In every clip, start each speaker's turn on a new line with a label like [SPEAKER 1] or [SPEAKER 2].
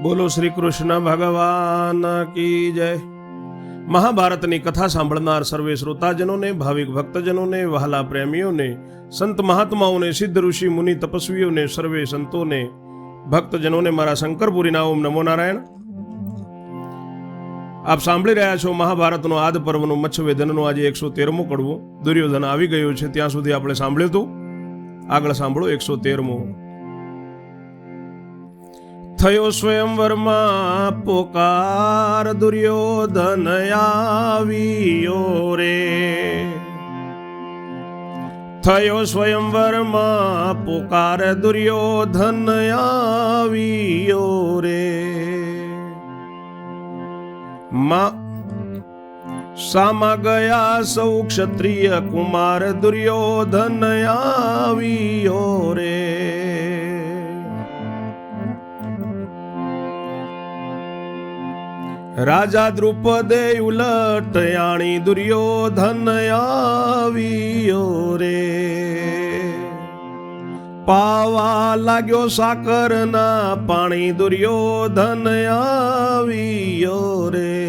[SPEAKER 1] બોલો શ્રી કૃષ્ણ ભગવાન કી જય. મહાભારતની કથા સાંભળનાર સર્વે શ્રોતાજનોને, ભાવિક ભક્તજનોને વહાલા પ્રેમીઓને સંત મહાત્માઓને, સિદ્ધ ઋષિ મુનિ તપસ્વીઓને, સર્વે સંતોને, ભક્તજનોને મારા શંકરપુરીના ઓમ નમો નારાયણ. આપ સાંભળી રહ્યા છો મહાભારતનો આદ પર્વનું મચ્છવેદનનું આજે એકસો તેરમું કડવું. દુર્યોધન આવી ગયું છે, ત્યાં સુધી આપણે સાંભળ્યું હતું. આગળ સાંભળો એકસો તેરમું. થયો સ્વયંવરમાં પોકાર દુર્યોધન આવ્યો રે. થયો સ્વયંવરમાં પોકાર દુર્યોધન આવ્યો રે. માં, સામા ગયા સૌ ક્ષત્રિય કુમાર દુર્યોધન આવ્યો રે. રાજા દ્રુપદે ઉલટ આણી દુર્યોધન આવ્યો રે. પાવા લાગ્યો સાકરના પાણી દુર્યોધન આવ્યો રે.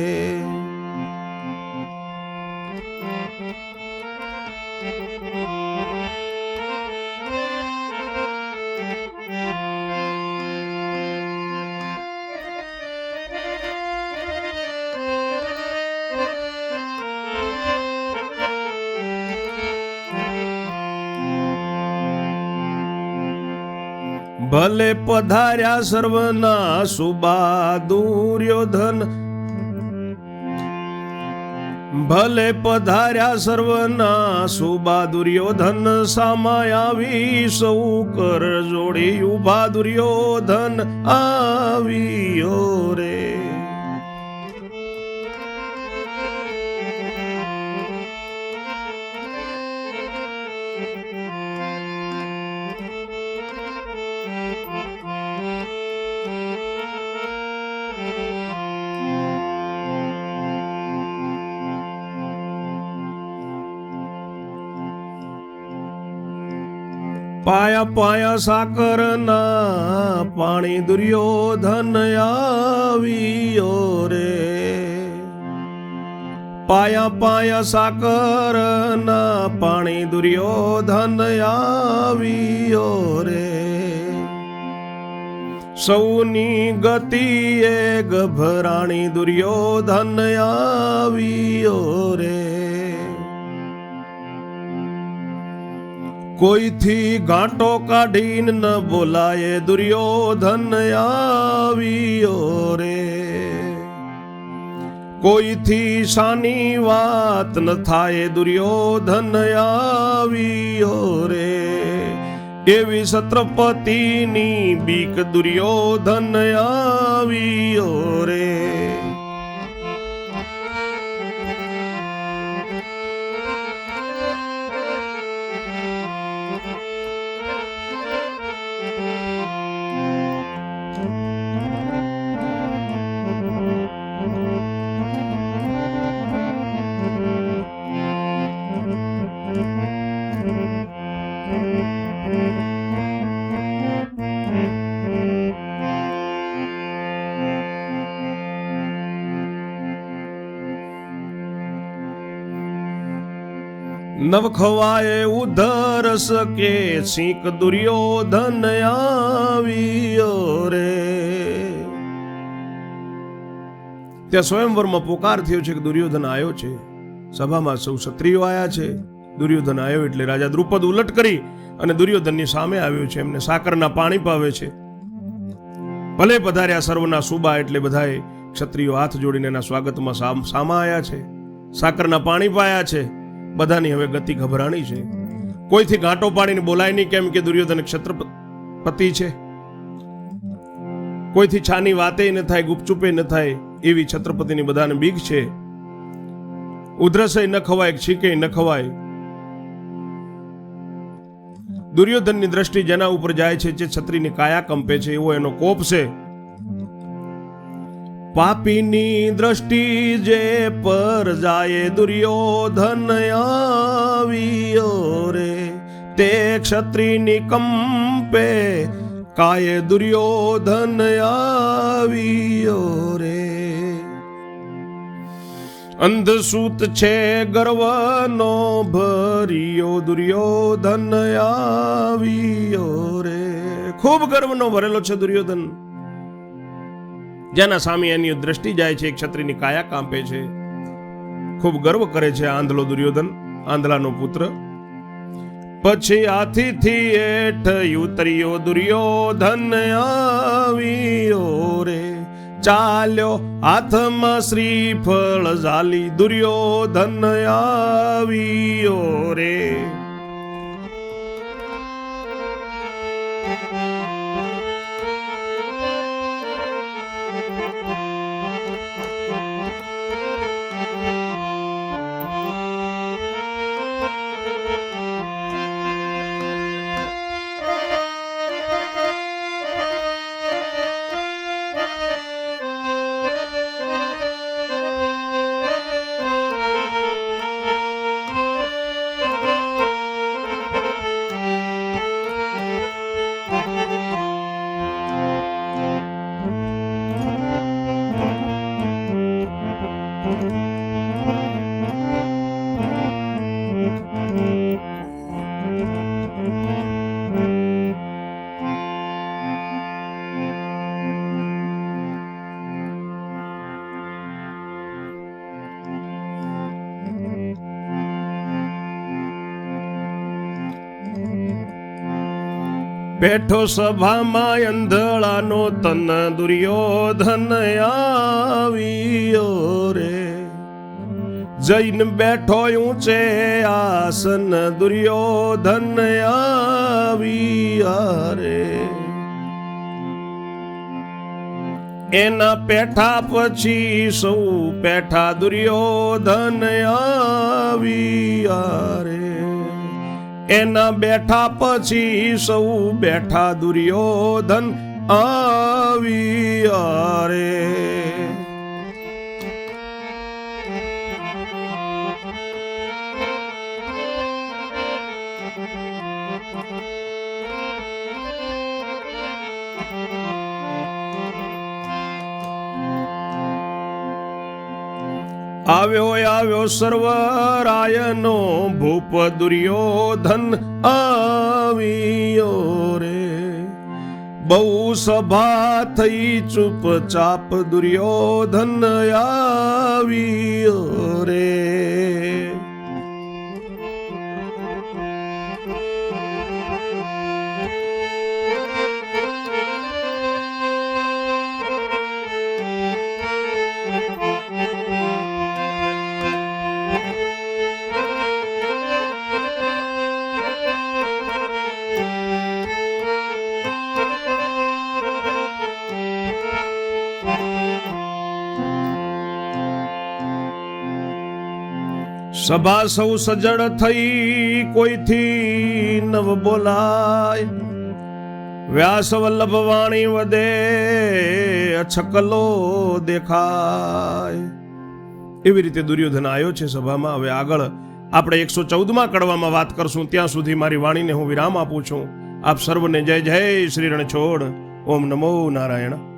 [SPEAKER 1] ભલે પધાર્યા સર્વના સુબા દુર્યોધન ભલે પધાર્યા સર્વના સુબા દુર્યોધન સામાય આવી સૌ કર જોડી ઊભા દુર્યોધન, આવ્યો રે. પાયા પાયા સાકરના પાણી દુર્યોધન આવ્યો રે. પાયા પાયા સાકરના પાણી દુર્યોધન આવ્યો રે. સૌની ગતિએ ગભરાણી દુર્યોધન આવ્યો રે. કોઈથી ગાંટો કાઢીને ન બોલાય દુર્યોધન આવ્યો રે. કોઈથી શાની વાત ન થાય દુર્યોધન આવ્યો રે. એવી છત્રપતિની બીક દુર્યોધન આવ્યો રે. નવ ખવાય ઉધર સકે, છીંક દુર્યોધન આવ્યો રે. ત્યાં સ્વયંવરમાં પોકાર થયો છે કે દુર્યોધન આવ્યો છે. સભામાં સૌ ક્ષત્રિયો આવ્યા છે. દુર્યોધન આવ્યો એટલે રાજા દ્રુપદ ઉલટ કરી અને દુર્યોધનની સામે આવ્યો છે. એમને સાકરના પાણી પાવે છે. ભલે પધાર્યા સર્વના સુબા એટલે બધાએ ક્ષત્રિયો હાથ જોડીને એના સ્વાગતમાં સામા આવ્યા છે. સાકરના પાણી પાયા છે. બધાની હવે ગતિ ગભરાણી છે. કોઈથી ગાંટો પાડીને બોલાય નહીં કેમ કે દુર્યોધન ક્ષત્રપતિ છે. કોઈથી છાની વાતે ન થાય, ગુપચુપે ન થાય, એવી છત્રપતિની બધાને બીક છે. ઉધરસે ન ખવાય, છીકે ન ખવાય. દુર્યોધનની દ્રષ્ટિ જેના ઉપર જાય છે, જે છત્રીની કાયા કંપે છે, એવો એનો કોપ છે. પાપીની દ્રષ્ટિ જે પર જાય દુર્યોધન આવ્યો રે. તે ક્ષત્રિની કંપે કાયે દુર્યોધન આવ્યો રે. અંધસૂત છે ગર્વનો ભર્યો દુર્યોધન આવ્યો રે. ખૂબ ગર્વનો ભરેલો છે દુર્યોધન. જેના સામે એની દ્રષ્ટિ જાય છે, એક ક્ષત્રિયની કાયા કાંપે છે. ખૂબ ગર્વ કરે છે આંધલો દુર્યોધન આંધળાનો પુત્ર. પછી આથીથી એઠ ઉતર્યો દુર્યોધન આવ્યો રે. ચાલ્યો હાથમાં શ્રીફળ ઝાલી દુર્યોધન આવ્યો રે. બેઠો સભામાં અંધળાનો તન દુર્યોધન આવ્યો રે. જૈન બેઠો ઊંચે આસન દુર્યોધન આવી રે એના પેઠા પછી સૌ પેઠા દુર્યોધન આવી રે એના બેઠા પછી સૌ બેઠા દુર્યોધન આવી રે આવ્યો આવ્યો સર્વરાયનો ભૂપ દુર્યોધન આવ્યો રે. બહુ સભા થઈ ચૂપચાપ દુર્યોધન આવ્યો રે. સભા સૌ સજળ થઈ, કોઈથી નવ બોલાય. વ્યાસ વલ્લભ વાણી વધે, અછકલો દેખાય. એવી રીતે દુર્યોધન આવ્યો છે સભામાં. હવે આગળ આપણે એકસો ચૌદમાં કડવામાં વાત કરશું. ત્યાં સુધી મારી વાણીને હું વિરામ આપું છું. આપ સર્વને જય જય શ્રી રણછોડ ઓમ નમો નારાયણ.